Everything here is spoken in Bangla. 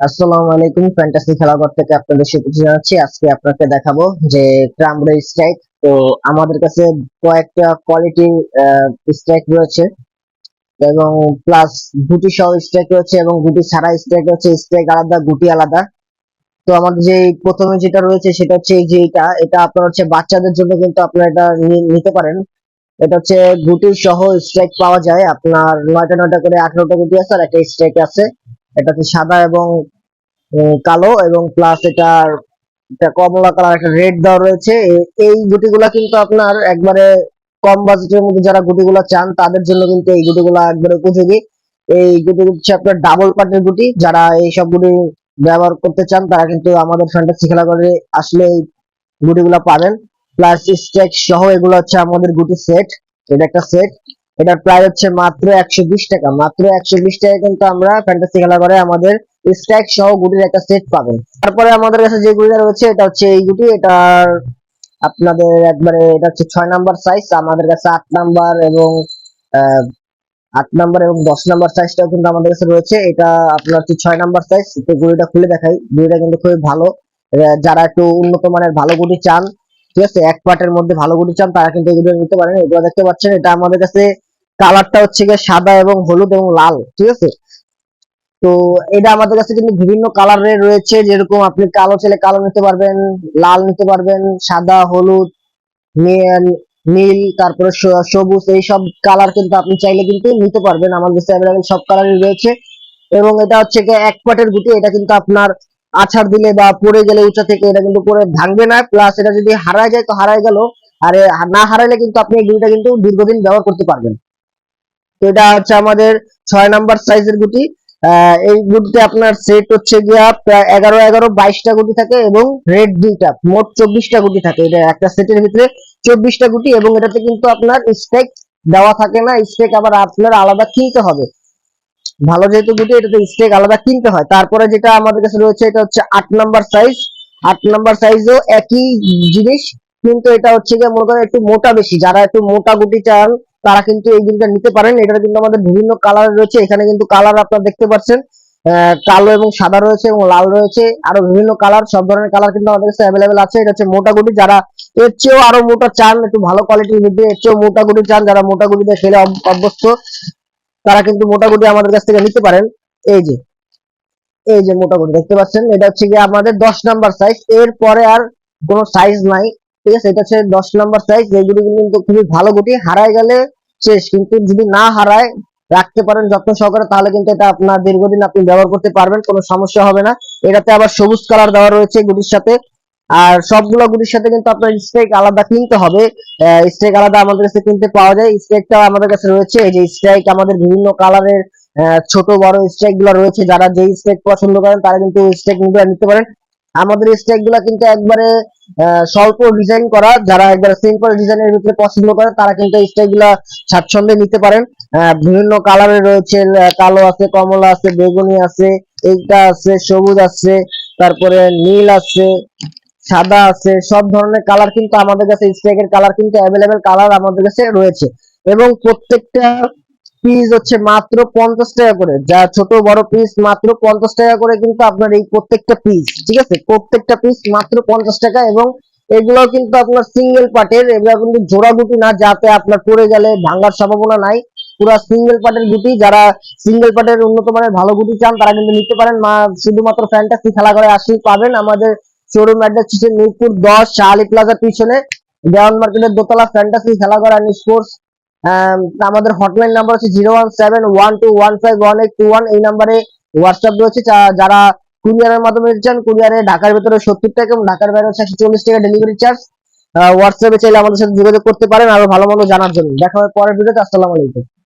আসসালামু আলাইকুম ফ্যান্টাসি খেলাঘর থেকে আপনাদের শুভেচ্ছা জানাচ্ছি। আজকে আপনাকে দেখাবো যে ট্রাম্বো স্ট্রাইক তো আমাদের কাছে কয়েকটা কোয়ালিটির স্ট্রাইক রয়েছে এবং প্লাস গুটি সহ স্ট্রাইক রয়েছে এবং গুটি ছাড়া স্ট্রাইক রয়েছে। স্ট্রাইক আলাদা, গুটি আলাদা। তো আমাদের যে প্রথমে যেটা রয়েছে সেটা হচ্ছে এই যে এটা। এটা আপনার হচ্ছে বাচ্চাদের জন্য কিন্তু আপনারা এটা নিতে পারেন। এটা হচ্ছে গুটি সহ স্ট্রাইক পাওয়া যায়। আপনার নয়টা নয়টা করে আঠারোটা গুটি আছে আর একটা স্ট্রাইক আছে। এটা হচ্ছে সাদা এবং কালো এবং প্লাস এটার একটা কমলা কালার একটা রেড দেওয়া রয়েছে। এই গুটিগুলা কিন্তু আপনার একবারে কম বাজেটের মধ্যে যারা গুটিগুলা চান, তাদের জন্য কিন্তু এই গুটিগুলা একবারে উপযোগী। এই গুটি হচ্ছে আপনার ডাবল পার্টের গুটি। যারা এই সব গুটি ব্যবহার করতে চান, তারা কিন্তু আমাদের ফ্যান্টাসি খেলা করে আসলে এই গুটিগুলা পাবেন। প্লাস স্ট্যাক সহ এগুলো হচ্ছে আমাদের গুটি সেট এটা একটা সেট এটার প্রাইস হচ্ছে মাত্র একশো বিশ টাকা। মাত্র একশো বিশ টাকা কিন্তু আমরা ফ্যান্টাসি খেলা করে আমাদের স্ট্যাক সহ গুটির একটা সেট পাবেন। তারপরে আমাদের কাছে যে গুটিটা রয়েছে, এটা হচ্ছে এই গুটি। এটার আপনাদের একবারে, এটা হচ্ছে ছয় নাম্বার সাইজ আমাদের কাছে আট নাম্বার এবং আট নাম্বার এবং দশ নাম্বার সাইজটাও কিন্তু আমাদের কাছে রয়েছে। এটা আপনার হচ্ছে ছয় নাম্বার সাইজ তো গুটিটা খুলে দেখাই। গুড়িটা কিন্তু খুবই ভালো। যারা একটু উন্নত মানের ভালো গুটি চান, ঠিক আছে, এক পার্টের মধ্যে ভালো গুটি চান, তারা কিন্তু এগুলো নিতে পারেন। এগুলো দেখতে পাচ্ছেন, এটা আমাদের কাছে কালারটা হচ্ছে গিয়ে সাদা এবং হলুদ এবং লাল, ঠিক আছে? তো এটা আমাদের কাছে কিন্তু বিভিন্ন কালারের রয়েছে, যেরকম আপনি কালো ছেলে কালো নিতে পারবেন, লাল নিতে পারবেন, সাদা, হলুদ নীল- নীল, তারপরে সবুজ, এই সব কালার কিন্তু আপনি চাইলে কিন্তু নিতে পারবেন। আমাদের কাছে অ্যাভেলেবেল সব কালারই রয়েছে। এবং এটা হচ্ছে এক পাটের গুটি, এটা কিন্তু আপনার আছাড় দিলে বা পড়ে গেলে উঁচা থেকে এটা কিন্তু পরে ভাঙবে না। প্লাস এটা যদি হারায় যায়, তো হারায় গেল। আর, না হারাইলে কিন্তু আপনি এই গুটিটা কিন্তু দীর্ঘদিন ব্যবহার করতে পারবেন। এটা হচ্ছে আমাদের ছয় নাম্বার সাইজের গুটি। এই গুটিতে আপনার সেট হচ্ছে গিয়া প্রায় এগারো এগারো বাইশটা গুটি থাকে এবং রেড দুইটা, মোট চব্বিশটা গুটি থাকে। এটা একটা সেটের ভিতরে চব্বিশটা গুটি এবং এটাতে কিন্তু আপনার স্টেক দেওয়া থাকে না। স্টেক আবার আপনার আলাদা কিনতে হবে। ভালো যেহেতু গুটি, এটাতে স্টেক আলাদা কিনতে হয়। তারপরে যেটা আমাদের কাছে রয়েছে, এটা হচ্ছে আট নাম্বার সাইজ আট নাম্বার সাইজও একই জিনিস, কিন্তু এটা হচ্ছে গিয়ে মনে করেন একটু মোটা বেশি। যারা একটু মোটা গুটি চান তারা কিন্তু এই গুটিটা নিতে পারেন। এটা কিন্তু আমাদের বিভিন্ন কালার রয়েছে। এখানে কিন্তু কালার আপনারা দেখতে পাচ্ছেন। কালো এবং সাদা রয়েছে এবং লাল রয়েছে। আরও বিভিন্ন কালার সব ধরনের কালার কিন্তু আমাদের কাছে অ্যাভেলেবেল আছে। এটা হচ্ছে মোটা গুটি যারা এর চেয়েও আরও মোটা চান, একটু ভালো কোয়ালিটির মধ্যে এর চেয়েও মোটা গুটি চান, যারা মোটা গুটিতে খেলে অভ্যস্ত, তারা কিন্তু মোটা গুটি আমাদের কাছ থেকে নিতে পারেন। এই যে এই যে মোটা গুটি দেখতে পাচ্ছেন? এটা হচ্ছে গিয়ে আমাদের দশ নাম্বার সাইজ এর পরে আর কোনো সাইজ নাই। ঠিক আছে? এটা হচ্ছে দশ নাম্বার সাইজ এইগুলি কিন্তু খুবই ভালো গুটি। হারায় গেলে শেষ কিন্তু যদি না হারায়, রাখতে পারেন যত্ন সহকারে, তাহলে কিন্তু এটা আপনার দীর্ঘদিন আপনি ব্যবহার করতে পারবেন, কোনো সমস্যা হবে না। এটাতে আবার সবুজ কালার দেওয়া রয়েছে গুটির সাথে। আর সবগুলো গুটির সাথে কিন্তু আপনার স্টেক আলাদা কিনতে হবে। স্টেক আলাদা আমাদের কাছে কিনতে পাওয়া যায়। স্টেকটা আমাদের কাছে রয়েছে। এই যে স্ট্রাইক আমাদের বিভিন্ন কালারের ছোট বড় স্ট্রাইকগুলো রয়েছে। যারা যেই স্ট্রাইক পছন্দ করেন, তারা কিন্তু স্ট্রাইক নিতে পারেন। আমাদের স্ট্রাইকগুলা কিন্তু একবারে স্বল্প ডিজাইন করা। যারা একবারে সিম্পল ডিজাইনের ভিতরে পছন্দ করেন তারা কিন্তু স্ট্রাইকগুলা স্বাচ্ছন্দ্যে নিতে পারেন। বিভিন্ন কালারের রয়েছে কালো আছে, কমলা আছে, বেগুনি আছে, এইটা আছে, সবুজ আছে, তারপরে নীল আছে, সাদা আছে, সব ধরনের কালার কিন্তু আমাদের কাছে স্ট্রাইকের কালার কিন্তু অ্যাভেলেবেল কালার আমাদের কাছে রয়েছে। এবং প্রত্যেকটা পিস হচ্ছে মাত্র পঞ্চাশ টাকা করে। যা ছোট বড় পিস মাত্র পঞ্চাশ টাকা করে কিন্তু আপনার এই প্রত্যেকটা পিস ঠিক আছে? প্রত্যেকটা পিস মাত্র পঞ্চাশ টাকা এবং এগুলো কিন্তু আপনার সিঙ্গেল পার্টের এগুলো কিন্তু জোড়া গুটি না, যাতে আপনার পড়ে গেলে ভাঙার সম্ভাবনা নাই। পুরো সিঙ্গেল পার্টের গুটি যারা সিঙ্গেল পার্টের উন্নত মানের ভালো গুটি চান, তারা কিন্তু নিতে পারেন। মা, শুধুমাত্র ফ্যান্টাসি খেলা করে আসলেই পাবেন। আমাদের শোরুম অ্যাড্রেস হচ্ছে মিরপুর দশ শাহালি প্লাজার পিছনে। দেওয়ান মার্কেটের দোতলা ফ্যান্টাসি খেলা করা স্পোর্টস আমাদের হটলাইন নাম্বার হচ্ছে zero one seven one two one five one eight two one এই নাম্বারে হোয়াটসঅ্যাপ রয়েছে। যারা কুরিয়ারের মাধ্যমে চান কুরিয়ারে ঢাকার ভেতরে সত্তর টাকা এবং ঢাকার বাইরে হচ্ছে একশো চল্লিশ টাকা ডেলিভারি চার্জ হোয়াটসঅ্যাপে চাইলে আমাদের সাথে যোগাযোগ করতে পারেন আরও ভালো মন্দ জানার জন্য। দেখা হবে পরের ভিডিওতে আসসালামু আলাইকুম।